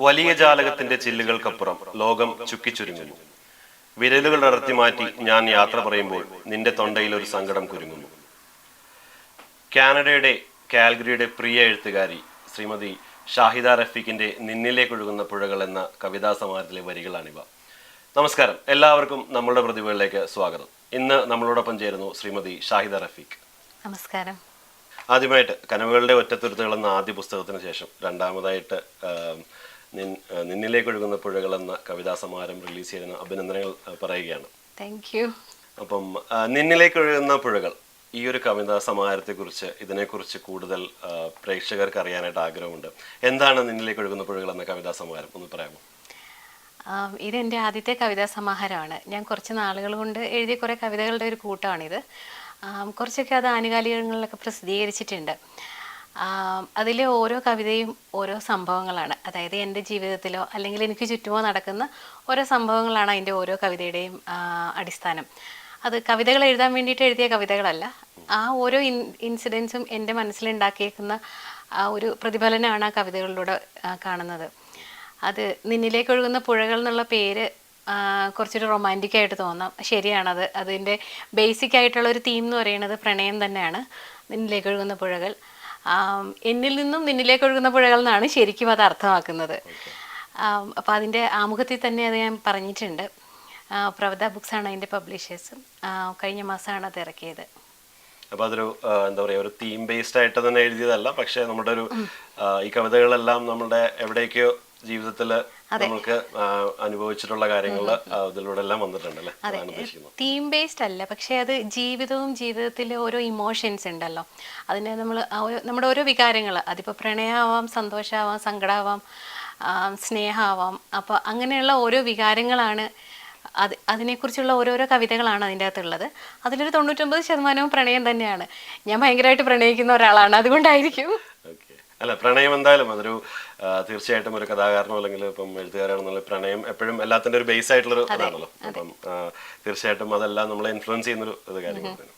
വലിയ ജാലകത്തിന്റെ ചില്ലുകൾക്കപ്പുറം ലോകം ചുക്കിച്ചുരുങ്ങുന്നു. വിരലുകൾ അടർത്തി മാറ്റി ഞാൻ യാത്ര പറയുമ്പോൾ നിന്റെ തൊണ്ടയിൽ ഒരു സങ്കടം കുരുങ്ങുന്നു. കാനഡയുടെ കാൽഗറിയുടെ പ്രിയ എഴുത്തുകാരി ശ്രീമതി ഷാഹിദ റഫീഖിന്റെ നിന്നിലേക്കൊഴുകുന്ന പുഴകൾ എന്ന കവിതാ സമാഹാരത്തിലെ വരികളാണിവ. നമസ്കാരം. എല്ലാവർക്കും നമ്മളുടെ പ്രതിഭകളിലേക്ക് സ്വാഗതം. ഇന്ന് നമ്മളോടൊപ്പം ചേരുന്നു ശ്രീമതി ഷാഹിദ റഫീഖ്. നമസ്കാരം. ആദ്യമായിട്ട് കനവുകളുടെ ഒറ്റത്തുരുത്തുകൾ എന്ന ആദ്യ പുസ്തകത്തിന് ശേഷം രണ്ടാമതായിട്ട് നിൻ- നിന്നിലേക്ക് നിന്നിലേക്കൊഴുകുന്ന പുഴകൾ എന്ന കവിതാ സമാഹാരം റിലീസ് ചെയ്യുന്ന അഭിനന്ദനങ്ങൾ പറയുകയാണ്. താങ്ക് യു അപ്പം നിന്നിലേക്ക് നിന്നിലേക്കൊഴുകുന്ന പുഴകൾ ഈ ഒരു കവിതാ സമാഹാരത്തെക്കുറിച്ച് ഇതിനെക്കുറിച്ച് കൂടുതൽ പ്രേക്ഷകർക്ക് അറിയാനായിട്ട് ആഗ്രഹമുണ്ട്. എന്താണ് നിന്നിലേക്കൊഴുകുന്ന പുഴകൾ എന്ന കവിതാ സമാഹാരം? ഒന്ന് പറയാമോ? ഇതെന്റെ ആദ്യത്തെ കവിതാ സമാഹാരമാണ്. ഞാൻ കുറച്ച് നാളുകൾ കൊണ്ട് എഴുതിയ കുറേ കവിതകളുടെ ഒരു കൂട്ടമാണിത്. കുറച്ചൊക്കെ അത് ആനുകാലികങ്ങളിലൊക്കെ പ്രസിദ്ധീകരിച്ചിട്ടുണ്ട്. അതിലെ ഓരോ കവിതയും ഓരോ സംഭവങ്ങളാണ്. അതായത് എന്റെ ജീവിതത്തിലോ അല്ലെങ്കിൽ എനിക്ക് ചുറ്റുമോ നടക്കുന്ന ഓരോ സംഭവങ്ങളാണ് അതിന്റെ ഓരോ കവിതയുടെയും അടിസ്ഥാനം. അത് കവിതകൾ എഴുതാൻ വേണ്ടിയിട്ട് എഴുതിയ കവിതകളല്ല. ആ ഓരോ ഇൻ ഇൻസിഡൻസും എന്റെ മനസ്സിലുണ്ടാക്കിയേക്കുന്ന ആ ഒരു പ്രതിഫലനമാണ് ആ കവിതകളിലൂടെ കാണുന്നത്. അത് നിന്നിലേക്ക് ഒഴുകുന്ന പുഴകൾ എന്നുള്ള പേര് കുറച്ചൊരു റൊമാന്റിക് ആയിട്ട് തോന്നാം. ശരിയാണത്. അതിന്റെ ബേസിക് ആയിട്ടുള്ള ഒരു തീം എന്ന് പറയുന്നത് പ്രണയം തന്നെയാണ്. നിന്നിലേക്ക് ഒഴുകുന്ന പുഴകൾ. എന്നിൽ നിന്നും നിന്നിലേക്ക് ഒഴുകുന്ന പുഴകൾ എന്നാണ് ശരിക്കും അത് അർത്ഥമാക്കുന്നത്. അപ്പോൾ അതിന്റെ ആമുഖത്തിൽ തന്നെ അത് ഞാൻ പറഞ്ഞിട്ടുണ്ട്. പ്രവത ബുക്സാണ് അതിന്റെ പബ്ലിഷേഴ്സ്. കഴിഞ്ഞ മാസമാണ് അത് ഇറക്കിയത്. അപ്പോൾ അതൊരു എന്താ പറയുക ഒരു തീം ബേസ്ഡ് ആയിട്ട് തന്നെ എഴുതിയതല്ല പക്ഷേ നമ്മുടെ ഒരു ഈ കവിതകളെല്ലാം നമ്മുടെ എവിടേക്കോ ജീവിതത്തിൽ നമുക്ക് അനുഭവിച്ചിട്ടുള്ള കാര്യങ്ങൾ ഇതിലൂടെ എല്ലാം വന്നിട്ടുണ്ടല്ലേ? തീം ബേസ്ഡ് അല്ല. പക്ഷേ അത് ജീവിതവും ജീവിതത്തിലെ ഓരോ ഇമോഷൻസ് ഉണ്ടല്ലോ. അതിനെ നമ്മൾ നമ്മുടെ ഓരോ വികാരങ്ങൾ അതിപ്പോൾ പ്രണയമാവാം സന്തോഷമാവാം സങ്കടമാവാം സ്നേഹമാവാം അപ്പോൾ അങ്ങനെയുള്ള ഓരോ വികാരങ്ങളാണ് അത് അതിനെക്കുറിച്ചുള്ള ഓരോരോ കവിതകളാണ് അതിന്റെ അകത്തുള്ളത്. അതിലൊരു തൊണ്ണൂറ്റൊമ്പത് ശതമാനവും പ്രണയം തന്നെയാണ്. ഞാൻ ഭയങ്കരമായിട്ട് പ്രണയിക്കുന്ന ഒരാളാണ്. അതുകൊണ്ടായിരിക്കും. അല്ല പ്രണയം എന്തായാലും അതൊരു തീർച്ചയായിട്ടും ഒരു കഥാകാരനോ അല്ലെങ്കിൽ ഇപ്പം എഴുത്തുകാരാണെന്നുള്ള പ്രണയം എപ്പോഴും എല്ലാത്തിന്റെ ഒരു ബേസ് ആയിട്ടുള്ളൊരു ഇതാണല്ലോ. അപ്പം ആ, തീർച്ചയായിട്ടും അതെല്ലാം നമ്മളെ ഇൻഫ്ലുവൻസ് ചെയ്യുന്നൊരു ഇത് കാര്യങ്ങളാണ്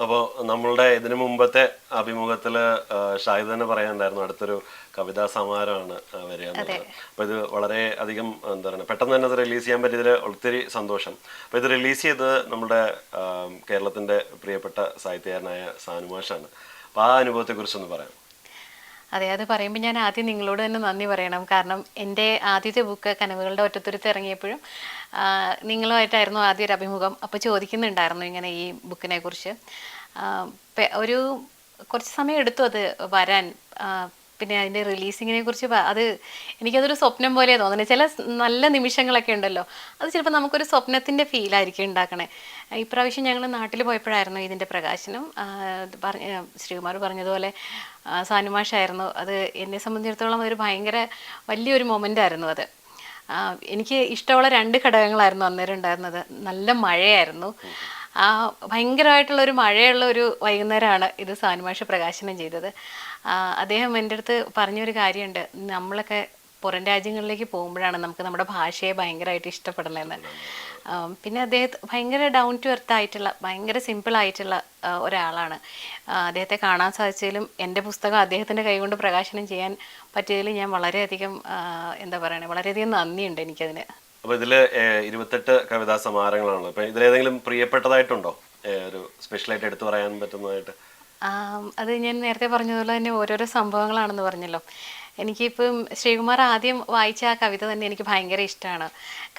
അപ്പോൾ നമ്മളുടെ ഇതിനു മുമ്പത്തെ അഭിമുഖത്തിൽ ഷാഹിദ് തന്നെ പറയാനുണ്ടായിരുന്നു അടുത്തൊരു കവിതാ സമാഹാരമാണ് വരിക എന്നുള്ളത്. അപ്പോൾ ഇത് വളരെ അധികം എന്താ പറയുക പെട്ടെന്ന് തന്നെ അത് റിലീസ് ചെയ്യാൻ പറ്റിയതിൽ ഒത്തിരി സന്തോഷം. അപ്പോൾ ഇത് റിലീസ് ചെയ്തത് നമ്മുടെ കേരളത്തിന്റെ കേരളത്തിന്റെ പ്രിയപ്പെട്ട സാഹിത്യകാരനായ സാനുമാഷാണ്. അപ്പോൾ ആ അനുഭവത്തെക്കുറിച്ചൊന്ന് പറയാം. അതെ അത് പറയുമ്പോൾ ഞാൻ ആദ്യം നിങ്ങളോട് തന്നെ നന്ദി പറയണം. കാരണം എന്റെ ആദ്യത്തെ ബുക്ക് കനവുകളുടെ ഒറ്റത്തുരുത്ത് ഇറങ്ങിയപ്പോഴും നിങ്ങളുമായിട്ടായിരുന്നു ആദ്യ ഒരു അഭിമുഖം. അപ്പോൾ ചോദിക്കുന്നുണ്ടായിരുന്നു ഇങ്ങനെ ഈ ബുക്കിനെ കുറിച്ച്. ഒരു കുറച്ച് സമയം എടുത്തു അത് വരാൻ. പിന്നെ അതിന്റെ റിലീസിങ്ങിനെ കുറിച്ച് അത് എനിക്കതൊരു സ്വപ്നം പോലെ തോന്നുന്നത് ചില നല്ല നിമിഷങ്ങളൊക്കെ ഉണ്ടല്ലോ. അത് ചിലപ്പോൾ നമുക്കൊരു സ്വപ്നത്തിന്റെ ഫീലായിരിക്കും ഉണ്ടാക്കണേ. ഇപ്രാവശ്യം ഞങ്ങൾ നാട്ടിൽ പോയപ്പോഴായിരുന്നു ഇതിന്റെ പ്രകാശനം. പറഞ്ഞ ശ്രീകുമാർ പറഞ്ഞതുപോലെ സാനുമാഷായിരുന്നു അത് എന്നെ സംബന്ധിച്ചിടത്തോളം ഒരു ഭയങ്കര വലിയൊരു മൊമെന്റ് ആയിരുന്നു അത്. എനിക്ക് ഇഷ്ടമുള്ള രണ്ട് ഘടകങ്ങളായിരുന്നു അന്നേരം ഉണ്ടായിരുന്നത്. നല്ല മഴയായിരുന്നു. ആ ഭയങ്കരമായിട്ടുള്ള ഒരു മഴയുള്ള ഒരു വൈകുന്നേരമാണ് ഇത് സാനുമാഷ പ്രകാശനം ചെയ്തത്. അദ്ദേഹം എന്റെ അടുത്ത് പറഞ്ഞൊരു കാര്യമുണ്ട്. നമ്മളൊക്കെ പുറം രാജ്യങ്ങളിലേക്ക് പോകുമ്പോഴാണ് നമുക്ക് നമ്മുടെ ഭാഷയെ ഭയങ്കരമായിട്ട് ഇഷ്ടപ്പെടണമെന്ന് ആ, പിന്നെ അദ്ദേഹത്തെ ഭയങ്കര ഡൗൺ ടു എർത്ത് ആയിട്ടുള്ള ഭയങ്കര സിമ്പിൾ ആയിട്ടുള്ള ഒരാളാണ്. അദ്ദേഹത്തെ കാണാൻ സാധിച്ചതിലും എന്റെ പുസ്തകം അദ്ദേഹത്തിന്റെ കൈകൊണ്ട് പ്രകാശനം ചെയ്യാൻ പറ്റിയതിൽ ഞാൻ വളരെയധികം എന്താ പറയുക വളരെയധികം നന്ദിയുണ്ട് എനിക്കതിന്. അപ്പോൾ ഇതിൽ ഏഹ്, ഇരുപത്തെട്ട് കവിതാ സമാഹാരങ്ങളാണല്ലോ അപ്പോൾ ഇതിലേതെങ്കിലും പ്രിയപ്പെട്ടതായിട്ടുണ്ടോ? ഒരു സ്പെഷ്യലായിട്ട് എടുത്തു പറയാൻ പറ്റുന്നതായിട്ട്. അത് ഞാൻ നേരത്തെ പറഞ്ഞതുപോലെ തന്നെ ഓരോരോ സംഭവങ്ങളാണെന്ന് പറഞ്ഞല്ലോ. എനിക്കിപ്പം ശ്രീകുമാർ ആദ്യം വായിച്ച ആ കവിത തന്നെ എനിക്ക് ഭയങ്കര ഇഷ്ടമാണ്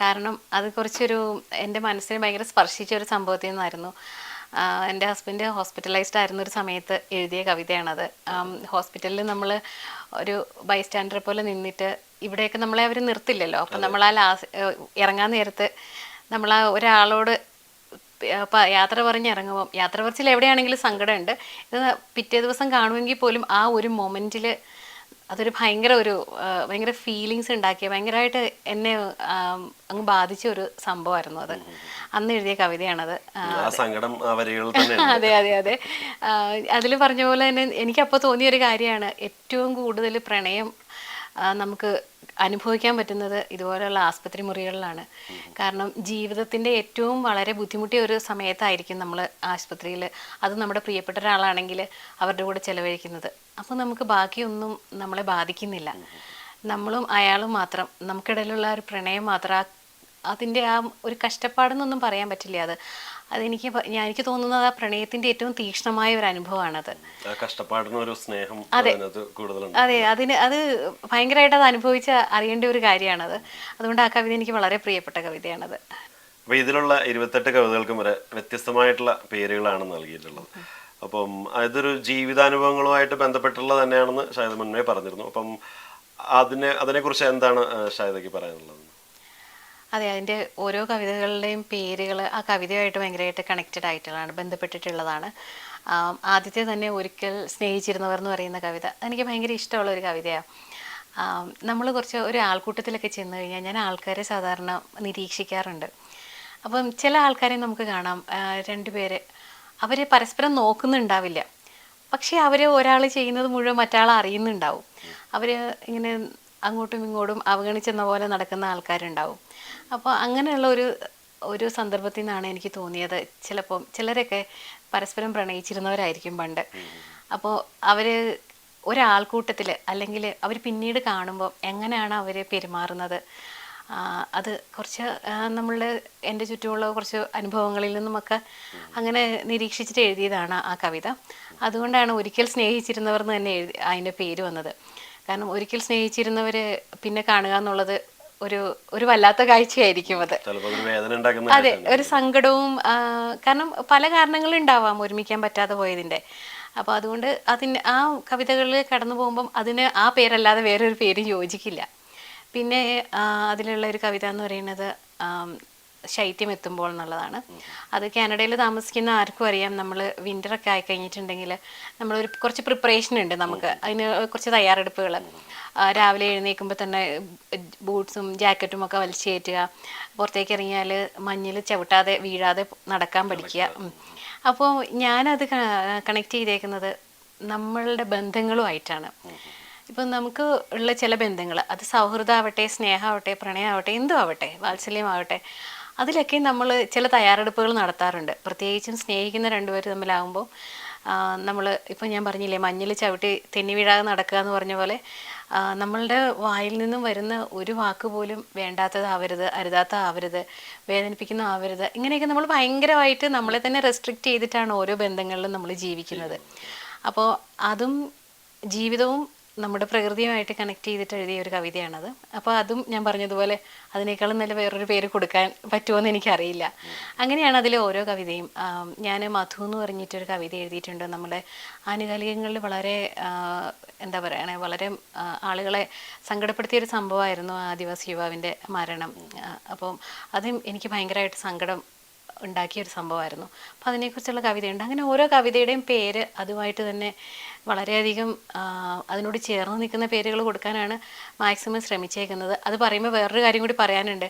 കാരണം അത് കുറച്ചൊരു എന്റെ മനസ്സിനെ ഭയങ്കര സ്പർശിച്ച ഒരു സംഭവത്തിൽ നിന്നായിരുന്നു. എന്റെ ഹസ്ബൻഡ് ഹോസ്പിറ്റലൈസ്ഡ് ആയിരുന്ന ഒരു സമയത്ത് എഴുതിയ കവിതയാണത്. ഹോസ്പിറ്റലിൽ നമ്മൾ ഒരു ബൈസ്റ്റാൻഡറെ പോലെ നിന്നിട്ട് ഇവിടെയൊക്കെ നമ്മളെ അവർ നിർത്തില്ലല്ലോ. അപ്പം നമ്മൾ ആ ലാസ് ഇറങ്ങാൻ നേരത്ത് നമ്മൾ ആ ഒരാളോട് യാത്ര പറഞ്ഞ് ഇറങ്ങുമ്പോൾ യാത്ര പറച്ചിൽ എവിടെയാണെങ്കിലും സങ്കടമുണ്ട്. ഇത് പിറ്റേ ദിവസം കാണുമെങ്കിൽ പോലും ആ ഒരു മൊമെന്റിൽ അതൊരു ഭയങ്കര ഒരു ഭയങ്കര ഫീലിങ്സ് ഉണ്ടാക്കിയ ഭയങ്കരമായിട്ട് എന്നെ അങ്ങ് ബാധിച്ച ഒരു സംഭവമായിരുന്നു അത്. അന്ന് എഴുതിയ കവിതയാണത്. അതെ അതെ അതെ അതിൽ പറഞ്ഞ പോലെ തന്നെ എനിക്കപ്പോൾ തോന്നിയ ഒരു കാര്യമാണ്. ഏറ്റവും കൂടുതൽ പ്രണയം നമുക്ക് അനുഭവിക്കാൻ പറ്റുന്നത് ഇതുപോലെയുള്ള ആസ്പത്രി മുറികളിലാണ്. കാരണം ജീവിതത്തിന്റെ ഏറ്റവും വളരെ ബുദ്ധിമുട്ടിയ ഒരു സമയത്തായിരിക്കും നമ്മൾ ആശുപത്രിയിൽ അത് നമ്മുടെ പ്രിയപ്പെട്ട ഒരാളാണെങ്കിൽ അവരുടെ കൂടെ ചിലവഴിക്കുന്നത്. അപ്പോൾ നമുക്ക് ബാക്കിയൊന്നും നമ്മളെ ബാധിക്കുന്നില്ല. നമ്മളും അയാളും മാത്രം. നമുക്കിടയിലുള്ള ഒരു പ്രണയം മാത്രം. അതിന്റെ ആ ഒരു കഷ്ടപ്പാടെന്നൊന്നും പറയാൻ പറ്റില്ല അത്. അതെനിക്ക് ഞാൻ എനിക്ക് തോന്നുന്നത് ആ പ്രണയത്തിന്റെ ഏറ്റവും തീക്ഷ്ണമായ ഒരു അനുഭവമാണത്. സ്നേഹം അതെ. അതെ അതിന് അത് ഭയങ്കരമായിട്ട് അത് അനുഭവിച്ച അറിയേണ്ട ഒരു കാര്യമാണത്. അതുകൊണ്ട് ആ കവിത എനിക്ക് വളരെ പ്രിയപ്പെട്ട കവിതയാണത്. അപ്പൊ ഇതിലുള്ള ഇരുപത്തെട്ട് കവിതകൾക്കും വരെ വ്യത്യസ്തമായിട്ടുള്ള പേരുകളാണ് നൽകിയിട്ടുള്ളത്. അപ്പം അതൊരു ജീവിതാനുഭവങ്ങളുമായിട്ട് ബന്ധപ്പെട്ടുള്ള തന്നെയാണെന്ന് ഷായദ മുന്നേ പറഞ്ഞിരുന്നു. അപ്പം അതിനെ അതിനെക്കുറിച്ച് എന്താണ് ഷായദക്ക് പറയാനുള്ളത്? അതെ അതിന്റെ ഓരോ കവിതകളുടെയും പേരുകൾ ആ കവിതയുമായിട്ട് ഭയങ്കരമായിട്ട് കണക്റ്റഡ് ആയിട്ടുള്ളതാണ് ബന്ധപ്പെട്ടിട്ടുള്ളതാണ്. ആദ്യത്തെ തന്നെ ഒരിക്കൽ സ്നേഹിച്ചിരുന്നവർ എന്ന് പറയുന്ന കവിത എനിക്ക് ഭയങ്കര ഇഷ്ടമുള്ള ഒരു കവിതയാണ് നമ്മൾ കുറച്ച് ഒരു ആൾക്കൂട്ടത്തിലൊക്കെ ചെന്ന് കഴിഞ്ഞാൽ ഞാൻ ആൾക്കാരെ സാധാരണ നിരീക്ഷിക്കാറുണ്ട്. അപ്പം ചില ആൾക്കാരെ നമുക്ക് കാണാം രണ്ടുപേര് അവർ പരസ്പരം നോക്കുന്നുണ്ടാവില്ല. പക്ഷേ അവർ ഒരാൾ ചെയ്യുന്നത് മുഴുവൻ മറ്റാൾ അറിയുന്നുണ്ടാവും. അവർ ഇങ്ങനെ അങ്ങോട്ടും ഇങ്ങോട്ടും അവഗണിച്ചെന്ന പോലെ നടക്കുന്ന ആൾക്കാരുണ്ടാവും. അപ്പോൾ അങ്ങനെയുള്ള ഒരു ഒരു സന്ദർഭത്തിൽ നിന്നാണ് എനിക്ക് തോന്നിയത്. ചിലപ്പം ചിലരൊക്കെ പരസ്പരം പ്രണയിച്ചിരുന്നവരായിരിക്കും പണ്ട്. അപ്പോൾ അവർ ഒരാൾക്കൂട്ടത്തിൽ അല്ലെങ്കിൽ അവർ പിന്നീട് കാണുമ്പോൾ എങ്ങനെയാണ് അവർ പെരുമാറുന്നത്? അത് കുറച്ച് നമ്മളുടെ എന്റെ ചുറ്റുമുള്ള കുറച്ച് അനുഭവങ്ങളിൽ നിന്നുമൊക്കെ അങ്ങനെ നിരീക്ഷിച്ചിട്ട് എഴുതിയതാണ് ആ കവിത. അതുകൊണ്ടാണ് ഒരിക്കൽ സ്നേഹിച്ചിരുന്നവർ എന്ന് തന്നെ എഴുതി അതിന്റെ പേര് വന്നത്. കാരണം ഒരിക്കൽ സ്നേഹിച്ചിരുന്നവർ പിന്നെ കാണുക എന്നുള്ളത് ഒരു ഒരു വല്ലാത്ത കാഴ്ചയായിരിക്കും അത്. അതെ ഒരു സങ്കടവും കാരണം പല കാരണങ്ങളും ഉണ്ടാവാം ഒരുമിക്കാൻ പറ്റാതെ പോയതിന്റെ. അപ്പോൾ അതുകൊണ്ട് അതിന് ആ കവിതകളിൽ കടന്നു പോകുമ്പം അതിന് ആ പേരല്ലാതെ വേറൊരു പേര് യോജിക്കില്ല. പിന്നെ അതിലുള്ള ഒരു കവിത എന്ന് പറയുന്നത് ശൈത്യം എത്തുമ്പോൾ എന്നുള്ളതാണ്. അത് കാനഡയിൽ താമസിക്കുന്ന ആർക്കും അറിയാം. നമ്മൾ വിന്ററൊക്കെ ആയി കഴിഞ്ഞിട്ടുണ്ടെങ്കിൽ നമ്മളൊരു കുറച്ച് പ്രിപ്പറേഷൻ ഉണ്ട് നമുക്ക്. അതിന് കുറച്ച് തയ്യാറെടുപ്പുകൾ രാവിലെ എഴുന്നേൽക്കുമ്പോൾ തന്നെ ബൂട്ട്സും ജാക്കറ്റും ഒക്കെ വലിച്ചു കയറ്റുക. പുറത്തേക്ക് ഇറങ്ങിയാൽ മഞ്ഞിൽ ചവിട്ടാതെ വീഴാതെ നടക്കാൻ പഠിക്കുക. അപ്പോൾ ഞാനത് കണക്ട് ചെയ്തേക്കുന്നത് നമ്മളുടെ ബന്ധങ്ങളുമായിട്ടാണ്. ഇപ്പം നമുക്ക് ഉള്ള ചില ബന്ധങ്ങൾ അത് സൗഹൃദമാവട്ടെ സ്നേഹമാവട്ടെ പ്രണയമാവട്ടെ എന്തും ആവട്ടെ വാത്സല്യമാവട്ടെ അതിലൊക്കെ നമ്മൾ ചില തയ്യാറെടുപ്പുകൾ നടത്താറുണ്ട്. പ്രത്യേകിച്ചും സ്നേഹിക്കുന്ന രണ്ടുപേർ തമ്മിലാകുമ്പോൾ നമ്മൾ ഇപ്പം ഞാൻ പറഞ്ഞില്ലേ മഞ്ഞിൽ ചവിട്ടി തെന്നി വീഴാതെ നടക്കുക എന്ന് പറഞ്ഞ പോലെ നമ്മളുടെ വായിൽ നിന്നും വരുന്ന ഒരു വാക്ക് പോലും വേണ്ടാത്തതാവരുത് അരുതാത്തതാവരുത് വേദനിപ്പിക്കുന്ന ആവരുത് ഇങ്ങനെയൊക്കെ നമ്മൾ ഭയങ്കരമായിട്ട് നമ്മളെ തന്നെ റെസ്ട്രിക്റ്റ് ചെയ്തിട്ടാണ് ഓരോ ബന്ധങ്ങളിലും നമ്മൾ ജീവിക്കുന്നത്. അപ്പോൾ അതും ജീവിതവും നമ്മുടെ പ്രകൃതിയുമായിട്ട് കണക്ട് ചെയ്തിട്ട് എഴുതിയ ഒരു കവിതയാണത്. അപ്പോൾ അതും ഞാൻ പറഞ്ഞതുപോലെ അതിനേക്കാളും നല്ല വേറൊരു പേര് കൊടുക്കാൻ പറ്റുമോ പറ്റുമോയെന്ന് എനിക്കറിയില്ല. അങ്ങനെയാണ് അതിലെ ഓരോ കവിതയും. ഞാൻ മധു എന്ന് പറഞ്ഞിട്ടൊരു കവിത എഴുതിയിട്ടുണ്ട്. നമ്മുടെ ആനുകാലികങ്ങളിൽ വളരെ എന്താ പറയണേ വളരെ ആളുകളെ സങ്കടപ്പെടുത്തിയ ഒരു സംഭവമായിരുന്നു ആദിവാസി യുവാവിന്റെ മരണം. അപ്പം അതും എനിക്ക് ഭയങ്കരമായിട്ട് സങ്കടം ഉണ്ടാക്കിയ ഒരു സംഭവമായിരുന്നു. അപ്പം അതിനെക്കുറിച്ചുള്ള കവിതയുണ്ട്. അങ്ങനെ ഓരോ കവിതയുടെയും പേര് അതുമായിട്ട് തന്നെ വളരെയധികം അതിനോട് ചേർന്ന് നിൽക്കുന്ന പേരുകൾ കൊടുക്കാനാണ് മാക്സിമം ശ്രമിച്ചേക്കുന്നത്. അത് പറയുമ്പോൾ വേറൊരു കാര്യം കൂടി പറയാനുണ്ട്.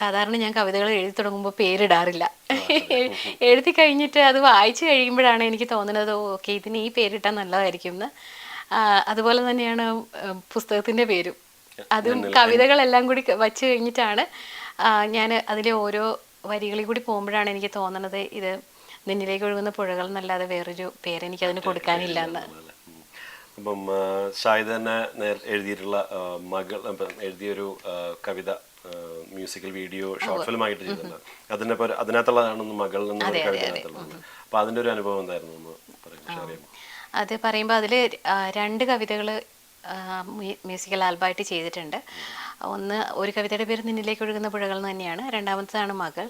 സാധാരണ ഞാൻ കവിതകൾ എഴുതി തുടങ്ങുമ്പോൾ പേരിടാറില്ല. എഴുതി കഴിഞ്ഞിട്ട് അത് വായിച്ചു കഴിയുമ്പോഴാണ് എനിക്ക് തോന്നുന്നത് ഓക്കെ ഇതിന് ഈ പേരിട്ടാൽ നല്ലതായിരിക്കും എന്ന്. അതുപോലെ തന്നെയാണ് പുസ്തകത്തിന്റെ പേരും. അതും കവിതകളെല്ലാം കൂടി വച്ച് കഴിഞ്ഞിട്ടാണ് ഞാൻ അതിലെ ഓരോ വരികളിൽ കൂടി പോകുമ്പോഴാണ് എനിക്ക് തോന്നുന്നത് ഇത് നിന്നിലേക്ക് ഒഴുകുന്ന പുഴകൾ എന്നല്ലാതെ വേറൊരു പേര് അതിന് കൊടുക്കാനില്ല എന്ന്. അപ്പം ആ, തന്നെ എഴുതിയിട്ടുള്ള മകൾ എഴുതിയൊരു കവിത മ്യൂസിക്കൽ വീഡിയോ ഷോർട്ട് ഫിലിം ആയിട്ട് ചെയ്തിട്ടുണ്ട്. അതിന്റെ അതിനകത്തുള്ളതാണ് മകൾ എന്ന കവിത കവിതകത്തുള്ളത് അപ്പൊ അതിന്റെ ഒരു അനുഭവം എന്തായിരുന്നു എന്ന്? അത് പറയുമ്പോൾ അതിൽ രണ്ട് കവിതകൾ മ്യൂസിക്കൽ ആൽബമായിട്ട് ചെയ്തിട്ടുണ്ട്. ഒന്ന് ഒരു കവിതയുടെ പേര് നിന്നിലേക്ക് ഒഴുകുന്ന പുഴകൾ എന്ന് തന്നെയാണ്. രണ്ടാമത്തേതാണ് മകൾ.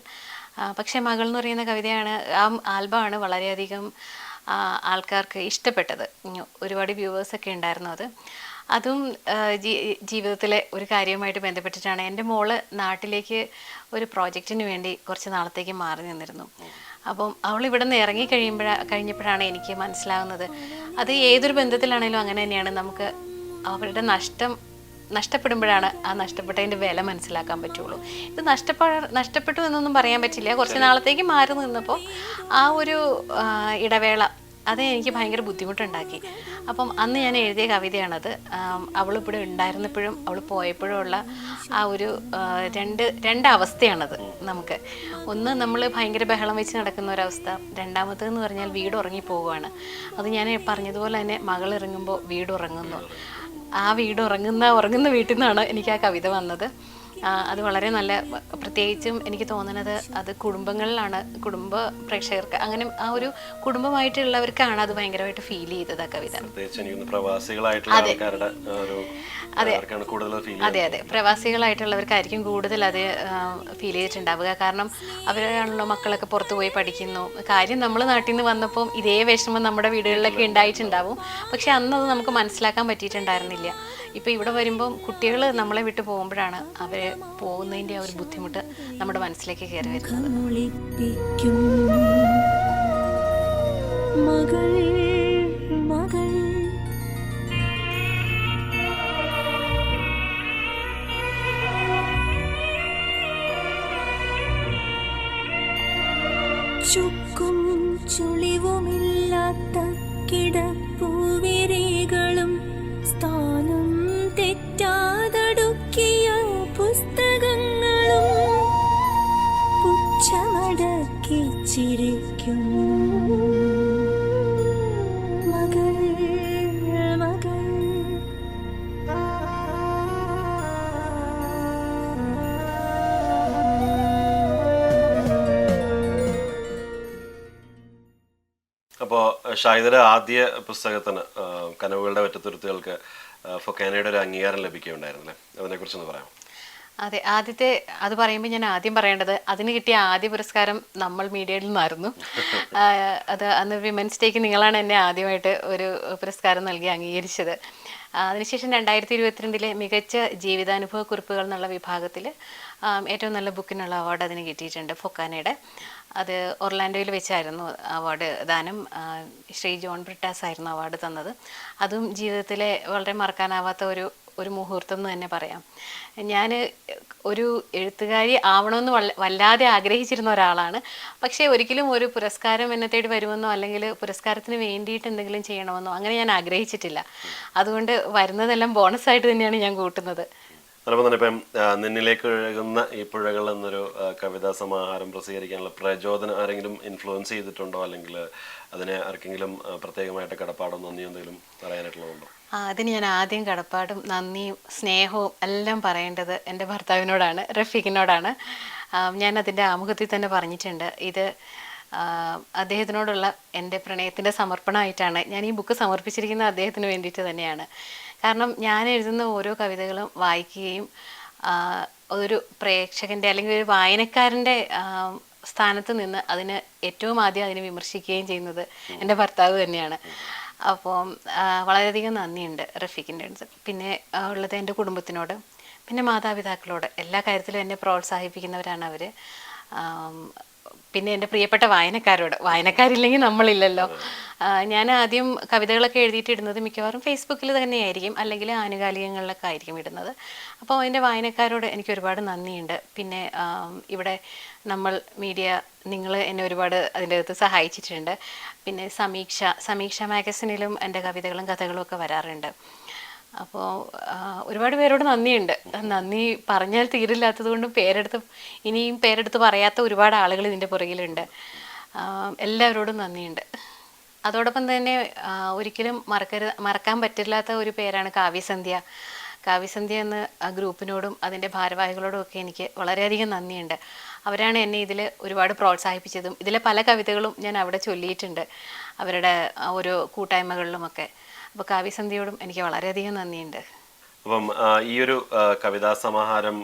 പക്ഷേ മകൾ എന്ന് പറയുന്ന കവിതയാണ് ആ ആൽബമാണ് വളരെയധികം ആൾക്കാർക്ക് ഇഷ്ടപ്പെട്ടത്. ഒരുപാട് വ്യൂവേഴ്സൊക്കെ ഉണ്ടായിരുന്നു അത്. അതും ജീവിതത്തിലെ ഒരു കാര്യവുമായിട്ട് ബന്ധപ്പെട്ടിട്ടാണ് എന്റെ മോൾ നാട്ടിലേക്ക് ഒരു പ്രോജക്റ്റിന് വേണ്ടി കുറച്ച് നാളത്തേക്ക് മാറി നിന്നിരുന്നു. അപ്പം അവൾ ഇവിടെ നിന്ന് ഇറങ്ങി കഴിയുമ്പോഴാ കഴിഞ്ഞപ്പോഴാണ് എനിക്ക് മനസ്സിലാകുന്നത് അത് ഏതൊരു ബന്ധത്തിലാണെങ്കിലും അങ്ങനെ തന്നെയാണ്. നമുക്ക് അവരുടെ നഷ്ടം നഷ്ടപ്പെടുമ്പോഴാണ് ആ നഷ്ടപ്പെട്ടതിന്റെ വില മനസ്സിലാക്കാൻ പറ്റുള്ളൂ. ഇത് നഷ്ടപ്പെ നഷ്ടപ്പെട്ടു എന്നൊന്നും പറയാൻ പറ്റില്ല. കുറച്ച് നാളത്തേക്ക് മാറി നിന്നപ്പോൾ ആ ഒരു ഇടവേള അത് എനിക്ക് ഭയങ്കര ബുദ്ധിമുട്ടുണ്ടാക്കി. അപ്പം അന്ന് ഞാൻ എഴുതിയ കവിതയാണത്. അവളിവിടെ ഉണ്ടായിരുന്നപ്പോഴും അവൾ പോയപ്പോഴും ഉള്ള ആ ഒരു രണ്ട് രണ്ട് അവസ്ഥയാണത് നമുക്ക്. ഒന്ന് നമ്മൾ ഭയങ്കര ബഹളം വെച്ച് നടക്കുന്ന ഒരവസ്ഥ രണ്ടാമത്തേന്ന് പറഞ്ഞാൽ വീട് ഉറങ്ങി പോവുകയാണ്. അത് ഞാൻ പറഞ്ഞതുപോലെ തന്നെ മകൾ ഇറങ്ങുമ്പോൾ വീട് ഉറങ്ങുന്നു. ആ വീട് ഉറങ്ങുന്ന ഉറങ്ങുന്ന വീട്ടിൽ നിന്നാണ് എനിക്ക് ആ കവിത വന്നത്. അത് വളരെ നല്ല പ്രത്യേകിച്ചും എനിക്ക് തോന്നുന്നത് അത് കുടുംബങ്ങളിലാണ് കുടുംബ പ്രേക്ഷകർക്ക് അങ്ങനെ ആ ഒരു കുടുംബമായിട്ടുള്ളവർക്കാണ് അത് ഭയങ്കരമായിട്ട് ഫീൽ ചെയ്തത് ആ കവിത. ഫീൽ അതെ. അതെ. പ്രവാസികളായിട്ടുള്ളവർക്കായിരിക്കും കൂടുതൽ അത് ഫീൽ ചെയ്തിട്ടുണ്ടാവുക. കാരണം അവരാണല്ലോ മക്കളൊക്കെ പുറത്തു പോയി പഠിക്കുന്നു. കാര്യം നമ്മൾ നാട്ടിൽ നിന്ന് വന്നപ്പോൾ ഇതേ വിഷമം നമ്മുടെ വീടുകളിലൊക്കെ ഉണ്ടായിട്ടുണ്ടാവും. പക്ഷെ അന്ന് അത് നമുക്ക് മനസ്സിലാക്കാൻ പറ്റിയിട്ടുണ്ടായിരുന്നില്ല. ഇപ്പം ഇവിടെ വരുമ്പം കുട്ടികൾ നമ്മളെ വിട്ടു പോകുമ്പോഴാണ് അവർ പോകുന്നതിന്റെ ആ ഒരു ബുദ്ധിമുട്ട് നമ്മുടെ മനസ്സിലേക്ക് കയറി വരുന്നത്. മകൾ മകൾ. ചുക്കും ചുളിവുമില്ലാത്ത കിടപ്പുവിരികളും അപ്പോൾ ഷാഹിദയുടെ ആദ്യ പുസ്തകത്തിന് കനവുകളുടെ ഒറ്റത്തുരുത്തുകൾക്ക് ഫൊക്കാനയുടെ ഒരു അംഗീകാരം ലഭിക്കുകയുണ്ടായിരുന്നല്ലേ? അതിനെക്കുറിച്ചൊന്ന് പറയാം അതെ ആദ്യത്തെ അത് പറയുമ്പോൾ ഞാൻ ആദ്യം പറയേണ്ടത് അതിന് കിട്ടിയ ആദ്യ പുരസ്കാരം നമ്മൾ മീഡിയയിൽ നിന്നായിരുന്നു. അത് അന്ന് വിമൻസ് ഡേക്ക് നിങ്ങളാണ് എന്നെ ആദ്യമായിട്ട് ഒരു പുരസ്കാരം നൽകി അംഗീകരിച്ചത്. അതിനുശേഷം രണ്ടായിരത്തി ഇരുപത്തിരണ്ടിലെ മികച്ച ജീവിതാനുഭവ കുറിപ്പുകൾ എന്നുള്ള വിഭാഗത്തിൽ ഏറ്റവും നല്ല ബുക്കിനുള്ള അവാർഡ് അതിന് കിട്ടിയിട്ടുണ്ട് ഫൊക്കാനയുടെ. അത് ഒർലാൻഡോയിൽ വെച്ചായിരുന്നു അവാർഡ് ദാനം. ശ്രീ ജോൺ ബ്രിട്ടാസ് ആയിരുന്നു അവാർഡ് തന്നത്. അതും ജീവിതത്തിലെ വളരെ മറക്കാനാവാത്ത ഒരു ഒരു മുഹൂർത്തം എന്ന് തന്നെ പറയാം. ഞാൻ ഒരു എഴുത്തുകാരി ആവണമെന്ന് വല്ല- വല്ലാതെ ആഗ്രഹിച്ചിരുന്ന ഒരാളാണ്. പക്ഷേ ഒരിക്കലും ഒരു പുരസ്കാരം എന്നെ തേടി വരുമെന്നോ അല്ലെങ്കിൽ പുരസ്കാരത്തിന് വേണ്ടിയിട്ട് എന്തെങ്കിലും ചെയ്യണമെന്നോ അങ്ങനെ ഞാൻ ആഗ്രഹിച്ചിട്ടില്ല. അതുകൊണ്ട് വരുന്നതെല്ലാം ബോണസ് ആയിട്ട് തന്നെയാണ് ഞാൻ കൂട്ടുന്നത്. തന്നെ നിന്നിലേക്ക് ഒഴുകുന്ന ഈ പുഴകൾ എന്നൊരു കവിതാ സമാഹാരം പ്രസിദ്ധീകരിക്കാനുള്ള പ്രചോദനം ആരെങ്കിലും ഇൻഫ്ലുവൻസ് ചെയ്തിട്ടുണ്ടോ? അല്ലെങ്കിൽ അതിനെ ആർക്കെങ്കിലും പ്രത്യേകമായിട്ട് കടപ്പാടോ നന്ദിയോ എന്തെങ്കിലും പറയാനായിട്ടുള്ളതുണ്ടോ? അതിന് ഞാൻ ആദ്യം കടപ്പാടും നന്ദിയും സ്നേഹവും എല്ലാം പറയേണ്ടത് എന്റെ ഭർത്താവിനോടാണ് റഫീഖിനോടാണ്. ഞാൻ അതിന്റെ ആമുഖത്തിൽ തന്നെ പറഞ്ഞിട്ടുണ്ട്. ഇത് അദ്ദേഹത്തിനോടുള്ള എന്റെ പ്രണയത്തിന്റെ സമർപ്പണമായിട്ടാണ് ഞാൻ ഈ ബുക്ക് സമർപ്പിച്ചിരിക്കുന്നത് അദ്ദേഹത്തിന് വേണ്ടിയിട്ട് തന്നെയാണ്. കാരണം ഞാൻ എഴുതുന്ന ഓരോ കവിതകളും വായിക്കുകയും ഒരു പ്രേക്ഷകന്റെ അല്ലെങ്കിൽ ഒരു വായനക്കാരന്റെ സ്ഥാനത്ത് നിന്ന് അതിന് ഏറ്റവും ആദ്യം അതിനെ വിമർശിക്കുകയും ചെയ്യുന്നത് എന്റെ ഭർത്താവ് തന്നെയാണ്. അപ്പോൾ വളരെയധികം നന്ദിയുണ്ട് റഫീഖിന്റെ പിന്നെ ഉള്ളത് എന്റെ കുടുംബത്തിനോട് പിന്നെ മാതാപിതാക്കളോട്. എല്ലാ കാര്യത്തിലും എന്നെ പ്രോത്സാഹിപ്പിക്കുന്നവരാണ് അവർ പിന്നെ എന്റെ പ്രിയപ്പെട്ട വായനക്കാരോട്. വായനക്കാരില്ലെങ്കിൽ നമ്മളില്ലല്ലോ. ഞാൻ ആദ്യം കവിതകളൊക്കെ എഴുതിയിട്ട് ഇടുന്നത് മിക്കവാറും ഫേസ്ബുക്കിൽ തന്നെയായിരിക്കും. അല്ലെങ്കിൽ ആനുകാലികങ്ങളിലൊക്കെ ആയിരിക്കും ഇടുന്നത്. അപ്പോൾ എന്റെ വായനക്കാരോട് എനിക്ക് ഒരുപാട് നന്ദിയുണ്ട്. പിന്നെ ഇവിടെ നമ്മൾ മീഡിയ നിങ്ങൾ എന്നെ ഒരുപാട് അതിന്റെ അകത്ത് സഹായിച്ചിട്ടുണ്ട്. പിന്നെ സമീക്ഷ സമീക്ഷ മാഗസിനിലും എന്റെ കവിതകളും കഥകളും ഒക്കെ വരാറുണ്ട്. അപ്പോൾ ഒരുപാട് പേരോട് നന്ദിയുണ്ട്. നന്ദി പറഞ്ഞാൽ തീരില്ലാത്തത് കൊണ്ടും പേരെടുത്ത് ഇനിയും പേരെടുത്ത് പറയാത്ത ഒരുപാട് ആളുകൾ ഇതിന്റെ പുറകിലുണ്ട്. എല്ലാവരോടും നന്ദിയുണ്ട്. അതോടൊപ്പം തന്നെ ഒരിക്കലും മറക്കരുത് മറക്കാൻ പറ്റില്ലാത്ത ഒരു പേരാണ് കാവ്യസന്ധ്യ. കാവ്യസന്ധ്യ എന്ന ഗ്രൂപ്പിനോടും അതിന്റെ ഭാരവാഹികളോടും ഒക്കെ എനിക്ക് വളരെയധികം നന്ദിയുണ്ട്. അവരാണ് എന്നെ ഇതിൽ ഒരുപാട് പ്രോത്സാഹിപ്പിച്ചതും. ഇതിലെ പല കവിതകളും ഞാൻ അവിടെ ചൊല്ലിയിട്ടുണ്ട്. അവരുടെ ഓരോ കൂട്ടായ്മകളിലുമൊക്കെ. അപ്പോൾ കാവ്യസന്ധ്യയോടും എനിക്ക് വളരെയധികം നന്ദിയുണ്ട്. അപ്പം ഈ ഒരു കവിതാ സമാഹാരം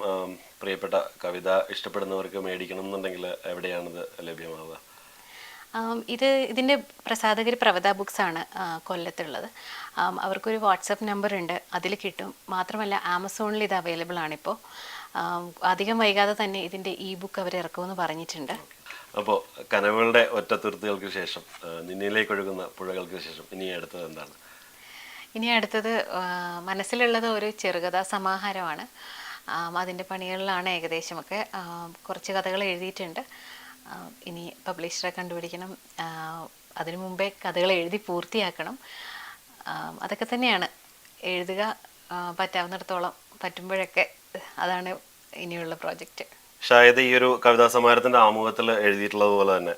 പ്രിയപ്പെട്ട കവിത ഇഷ്ടപ്പെടുന്നവർക്ക് മേടിക്കണം എന്നുണ്ടെങ്കിൽ എവിടെയാണിത് ലഭ്യമാവുക? ഇത് ഇതിന്റെ പ്രസാധകർ പ്രവത ബുക്സ് ആണ് കൊല്ലത്തുള്ളത്. അവർക്കൊരു വാട്സപ്പ് നമ്പർ ഉണ്ട് അതിൽ കിട്ടും. മാത്രമല്ല ആമസോണിൽ ഇത് അവൈലബിൾ ആണിപ്പോൾ അധികം വൈകാതെ തന്നെ ഇതിന്റെ ഇ ബുക്ക് അവർ ഇറക്കുമെന്ന് പറഞ്ഞിട്ടുണ്ട്. അപ്പോൾ കനവുകളുടെ ഒറ്റത്തുരുത്തുകൾക്ക് ശേഷം നിന്നിലേക്ക് ഒഴുകുന്ന പുഴകൾക്ക് ശേഷം ഇനി അടുത്തത് എന്താണ്? ഇനി അടുത്തത് മനസ്സിലുള്ളത് ഒരു ചെറുകഥാ സമാഹാരമാണ് അതിന്റെ പണികളിലാണ് ഏകദേശമൊക്കെ കുറച്ച് കഥകൾ എഴുതിയിട്ടുണ്ട്. ഇനി പബ്ലിഷറെ കണ്ടുപിടിക്കണം. അതിനു മുമ്പേ കഥകൾ എഴുതി പൂർത്തിയാക്കണം. അതൊക്കെ തന്നെയാണ്. എഴുതുക പറ്റാവുന്നിടത്തോളം പറ്റുമ്പോഴൊക്കെ അതാണ് ഇനിയുള്ള പ്രോജക്റ്റ്. ഷായത് ഈ ഒരു കവിതാ സമാരത്തിന്റെ ആമുഖത്തിൽ എഴുതിയിട്ടുള്ളത് പോലെ തന്നെ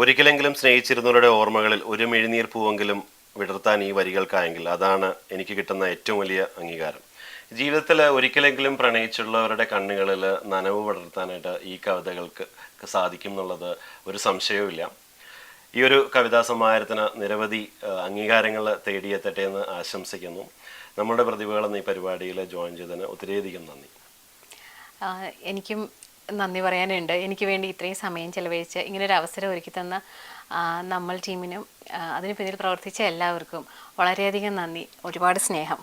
ഒരിക്കലെങ്കിലും സ്നേഹിച്ചിരുന്നവരുടെ ഓർമ്മകളിൽ ഒരു മെഴുനീർ പൂവെങ്കിലും വിടർത്താൻ ഈ വരികൾക്കായെങ്കിൽ അതാണ് എനിക്ക് കിട്ടുന്ന ഏറ്റവും വലിയ അംഗീകാരം. ജീവിതത്തിൽ ഒരിക്കലെങ്കിലും പ്രണയിച്ചുള്ളവരുടെ കണ്ണുകളിൽ നനവ് പടർത്താനായിട്ട് ഈ കവിതകൾക്ക് സാധിക്കും എന്നുള്ളത് ഒരു സംശയവുമില്ല. ഈ ഒരു കവിതാ സമാഹാരത്തിന് നിരവധി അംഗീകാരങ്ങൾ തേടിയെത്തട്ടെ എന്ന് ആശംസിക്കുന്നു. നമ്മുടെ പ്രതിഭകളെന്ന് ഈ പരിപാടിയിൽ ജോയിൻ ചെയ്തതിന് ഒത്തിരിയധികം നന്ദി. എനിക്കും നന്ദി പറയാനുണ്ട്. എനിക്ക് വേണ്ടി ഇത്രയും സമയം ചെലവഴിച്ച് ഇങ്ങനൊരു അവസരം ഒരുക്കി തന്ന നമ്മൾ ടീമിനും അതിന് പിന്നിൽ പ്രവർത്തിച്ച എല്ലാവർക്കും വളരെയധികം നന്ദി. ഒരുപാട് സ്നേഹം.